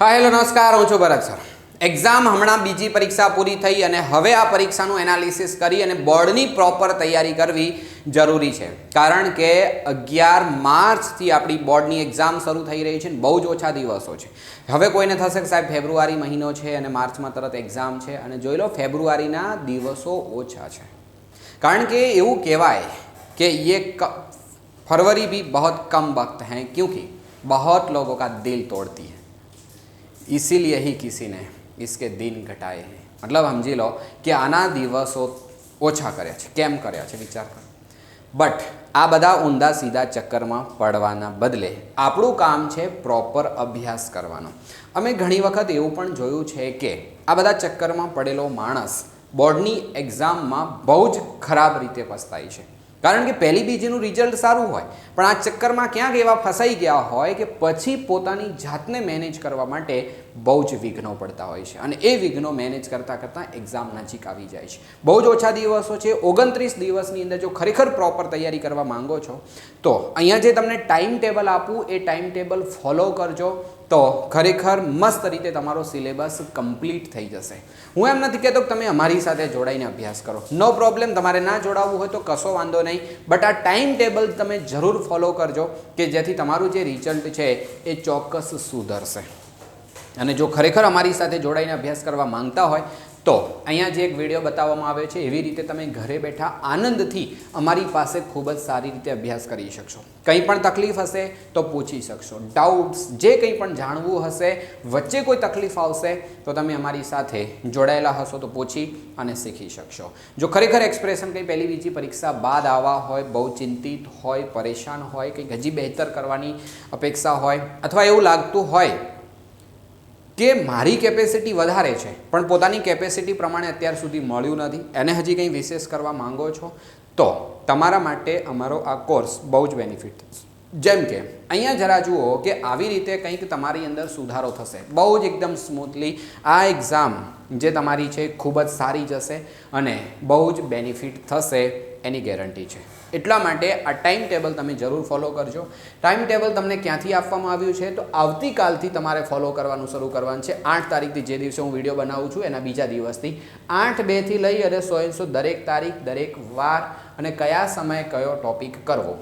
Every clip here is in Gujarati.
હા, હેલો, નમસ્કાર. હું છું ભરત સર. એક્ઝામ હમણાં બીજી પરીક્ષા પૂરી થઈ અને હવે આ પરીક્ષાનું એનાલિસિસ કરી અને બોર્ડની પ્રોપર તૈયારી કરવી જરૂરી છે. કારણ કે અગિયાર માર્ચથી આપણી બોર્ડની એક્ઝામ શરૂ થઈ રહી છે અને બહુ જ ઓછા દિવસો છે. હવે કોઈને થશે કે સાહેબ ફેબ્રુઆરી મહિનો છે અને માર્ચમાં તરત એક્ઝામ છે અને જોઈ લો ફેબ્રુઆરીના દિવસો ઓછા છે. કારણ કે એવું કહેવાય કે યે ફરવરી બી બહુ કમ વખત હૈ, ક્યુકી બહુ લોકો કા દિલ તોડતી હૈ. इसीलिए ही किसी ने इसके दिन ઘટાએ हैं મતલબ સમજી લો કે આના દિવસો ઓછા કર્યા છે કેમ કર્યા છે વિચાર કરો બટ આ બધા ઊંધા સીધા ચક્કરમાં પડવાના બદલે આપણું કામ છે પ્રોપર અભ્યાસ કરવાનો અમે ઘણી વખત એવું પણ જોયું છે કે આ બધા ચક્કરમાં પડેલો માણસ બોર્ડની એક્ઝામમાં બહુ જ ખરાબ રીતે પસ્તાય છે કારણ કે પહેલી બીજીનું રિઝલ્ટ સારું હોય. પણ આ ચક્કરમાં ક્યાંક એવા ફસાઈ ગયા હોય કે પછી પોતાની જાતને મેનેજ કરવા માટે બહુ જ વિઘ્નો પડતા હોય છે. અને એ વિઘ્નો મેનેજ કરતાં કરતાં એક્ઝામ નજીક આવી જાય છે. બહુ જ ઓછા દિવસો છે, ઓગણત્રીસ દિવસની અંદર જો ખરેખર પ્રોપર તૈયારી કરવા માંગો છો, તો અહીંયા જે તમને ટાઈમ ટેબલ આપું, એ ટાઈમ ટેબલ ફોલો કરજો. તો ખરેખર મસ્ત રીતે તમારો સિલેબસ કમ્પ્લીટ થઈ જશે. હું એમ નથી કહેતો કે તમે અમારી સાથે જોડાઈને અભ્યાસ કરો. નો પ્રોબ્લેમ તમારે ના જોડાવવું હોય તો કશો વાંધો નહીં. બટ આ ટાઈમ ટેબલ તમે જરૂર ફોલો કરજો કે જેથી તમારું જે રિઝલ્ટ છે એ ચોક્કસ સુધરશે. અને જો ખરેખર અમારી સાથે જોડાઈને અભ્યાસ કરવા માંગતા હોય તો અહીંયા જે એક વીડિયો બતાવવામાં આવ્યો છે, એવી રીતે તમે ઘરે બેઠા આનંદથી અમારી પાસે ખૂબ જ સારી રીતે અભ્યાસ કરી શકશો. કંઈ પણ તકલીફ હશે તો પૂછી શકશો. ડાઉટ્સ જે કંઈ પણ જાણવું હશે, વચ્ચે કોઈ તકલીફ આવશે તો તમે અમારી સાથે જોડાયેલા હશો તો પૂછી અને શીખી શકશો. જો ખરેખર એક્સપ્રેશન કંઈ પહેલી બીજી પરીક્ષા બાદ આવવા હોય, બહુ ચિંતિત હોય, પરેશાન હોય, કંઈક હજી બહેતર કરવાની અપેક્ષા હોય અથવા એવું લાગતું હોય કે મારી કેપેસિટી વધારે છે, પણ પોતાની કેપેસિટી પ્રમાણે અત્યાર સુધી મળ્યું નથી. એને હજી કંઈ વિશેષ કરવા માંગો છો? તો તમારા માટે અમારો આ કોર્સ બહુ જ બેનિફિટ થશે. જેમ કે, અહીંયા જરા જુઓ કે આવી રીતે કંઈક તમારી અંદર સુધારો થશે. બહુ જ એકદમ સ્મૂથલી આ એક્ઝામ જે તમારી છે ખૂબ જ સારી જશે અને બહુ જ બેનિફિટ થશે એની ગેરંટી છે. એટલા માટે આ ટાઈમ ટેબલ તમે જરૂર ફોલો કરજો. ટાઈમ ટેબલ તમને ક્યાંથી આપવામાં આવ્યું છે? તો આવતીકાલથી તમારે ફોલો કરવાનું શરૂ કરવાનું છે. આઠ તારીખથી જે દિવસે હું વીડિયો બનાવું છું, એના બીજા દિવસથી. આઠ બેથી લઈ અને સો એનસો દરેક તારીખ, દરેક વાર અને કયા સમયે કયો ટોપિક કરવો.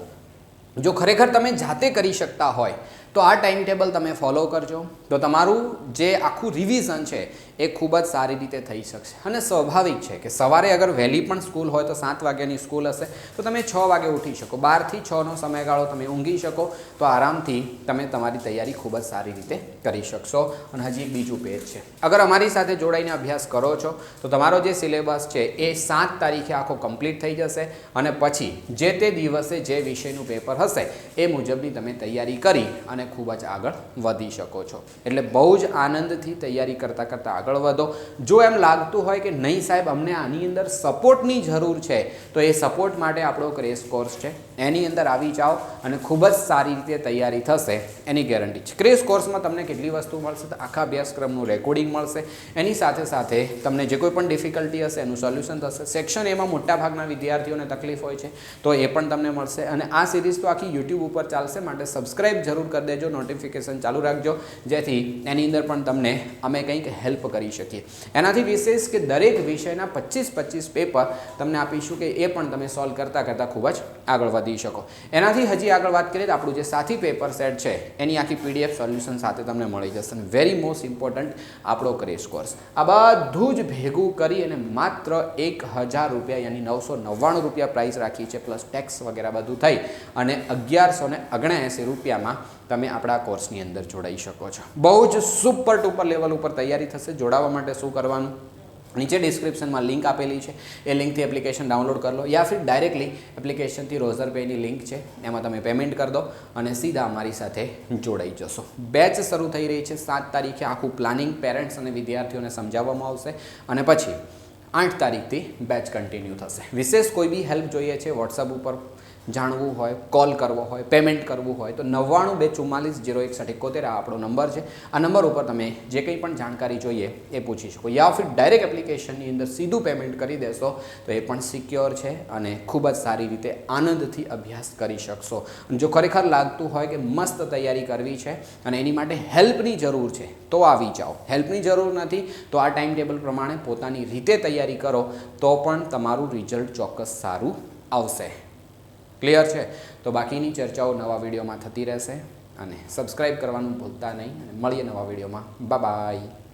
જો ખરેખર તમે જાતે કરી શકતા હોય તો આ ટાઈમ ટેબલ તમે ફોલો કરજો. તો તમારું જે આખું રિવિઝન છે, એ ખૂબ જ સારી રીતે થઈ શકશે. અને સ્વાભાવિક છે કે સવારે અગર વહેલી પણ સ્કૂલ હોય તો સાત વાગ્યાની સ્કૂલ હશે, તો તમે છ વાગે ઉઠી શકો. બારથી છનો સમયગાળો તમે ઊંઘી શકો, તો આરામથી તમે તમારી તૈયારી ખૂબ જ સારી રીતે કરી શકશો. અને હજી એક બીજું પેજ છે. અગર અમારી સાથે જોડાઈને અભ્યાસ કરો છો, તો તમારો જે સિલેબસ છે, એ સાત તારીખે આખો કમ્પ્લીટ થઈ જશે. અને પછી જે તે દિવસે જે વિષયનું પેપર હશે, એ મુજબની તમે તૈયારી કરી અને ખૂબ જ આગળ વધી શકો છો. એટલે બહુ જ આનંદથી તૈયારી કરતાં કરતાં આગળ વધો. જો એમ લાગતું હોય કે નહીં સાહેબ, અમને આની અંદર સપોર્ટની જરૂર છે, તો એ સપોર્ટ માટે આપણો ક્રેશ કોર્સ છે. એની અંદર આવી જાઓ. અને ખૂબ જ સારી રીતે તૈયારી થશે, એની ગેરંટી છે. ક્રેશ કોર્સમાં તમને કેટલી વસ્તુ મળશે તો આખા અભ્યાસક્રમનું રેકોર્ડિંગ મળશે. એની સાથે સાથે તમને જે કોઈ પણ ડિફિકલ્ટી હશે એનું સોલ્યુશન થશે. સેક્શન એમાં મોટાભાગના વિદ્યાર્થીઓને તકલીફ હોય છે, તો એ પણ તમને મળશે. અને આ સિરીઝ તો આખી યુટ્યુબ ઉપર ચાલશે, માટે સબસ્ક્રાઇબ જરૂર કરી દેજો નોટિફિકેશન ચાલુ રાખજો, જેથી એની અંદર પણ તમને અમે કંઈક હેલ્પ કરી શકીએ. એનાથી વિશેષ કે દરેક વિષયના પચીસ પચીસ પેપર તમને આપીશું કે એ પણ તમે સોલ્વ કરતાં કરતાં ખૂબ જ આગળ વધી શકો. એનાથી હજી આગળ વાત કરીએ તો આપણું જે સાથી પેપર સેટ છે, એની આખી પીડીએફ સોલ્યુશન સાથે તમને મળી જશે અને વેરી મોસ્ટ ઇમ્પોર્ટન્ટ આપણો ક્રેશ કોર્સ આ બધું જ ભેગું કરી અને માત્ર એક હજાર રૂપિયા યાની નવસો નવ્વાણું રૂપિયા પ્રાઇસ રાખી છે પ્લસ ટેક્સ વગેરે બધું થઈ અને અગિયારસો ને ઓગણએંસી રૂપિયામાં તમે આપણા કોર્સની અંદર જોડાઈ શકો છો. બહુ જ સુપર ટુપર લેવલ ઉપર તૈયારી થશે. જોડાવા માટે શું કરવાનું? નીચે ડિસ્ક્રિપ્શનમાં લિંક આપેલી છે. એ લિંકથી એપ્લિકેશન ડાઉનલોડ કરી લો યા ફિર ડાયરેક્ટલી એપ્લિકેશનથી રોઝર પેની લિંક છે. એમાં તમે પેમેન્ટ કરી દો અને સીધા અમારી સાથે જોડાઈ જશો. બેચ શરૂ થઈ રહી છે. સાત તારીખે આખું પ્લાનિંગ પેરેન્ટ્સ અને વિદ્યાર્થીઓને સમજાવવામાં આવશે અને પછી આઠ તારીખથી બેચ કન્ટિન્યુ થશે. વિશેષ કોઈ બી હેલ્પ જોઈએ છે વોટ્સઅપ ઉપર જાણવું હોય કોલ કરવો હોય પેમેન્ટ કરવું હોય, તો નવ્વાણું બે ચુમ્માલીસ જીરો એકસઠ એકોતેર આ આપણો નંબર છે. આ નંબર ઉપર તમે જે કંઈ પણ જાણકારી જોઈએ એ પૂછી શકો. યા ફિર ડાયરેક્ટ એપ્લિકેશનની અંદર સીધું પેમેન્ટ કરી દેશો, તો એ પણ સિક્યોર છે અને ખૂબ જ સારી રીતે આનંદથી અભ્યાસ કરી શકશો. જો ખરેખર લાગતું હોય કે મસ્ત તૈયારી કરવી છે અને એની માટે હેલ્પની જરૂર છે, તો આવી જાઓ. હેલ્પની જરૂર નથી, તો આ ટાઈમ ટેબલ પ્રમાણે પોતાની રીતે તૈયારી કરો, તો પણ તમારું રિઝલ્ટ ચોક્કસ સારું આવશે. ક્લિયર છે? તો બાકીની ચર્ચાઓ નવા વિડીયોમાં થતી રહેશે અને સબસ્ક્રાઈબ કરવાનું ભૂલતા નહીં અને મળીએ નવા વિડીયોમાં. બાય.